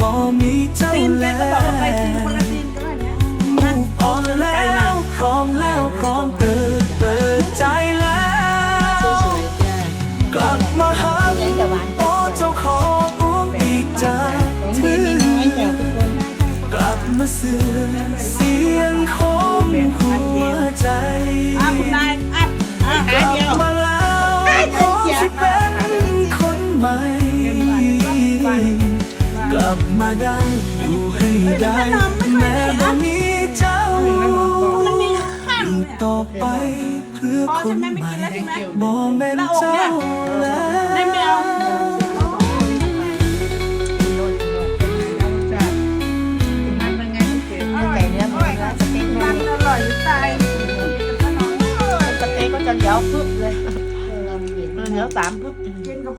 บ่มีเจ้าแล้ว move on แล้วพร้อมแล้วพร้อมเปิดเปิดใจแล้ว กลับมาหาโอ้เจ้าของอ้วงอีกจาถือกลับมาเสือเสียงของหัวใจ กลับมาแล้วโอ้ที่เป็นคนใหม่ ลับมาได้ดูให้ได้ แม้บ่นี้เจ้าอยู่ต่อไปเพื่อคนใหม่บ่แม่เจ้าแล้วเดี๋ยวพึบเลยเดี๋ยวสามพึบ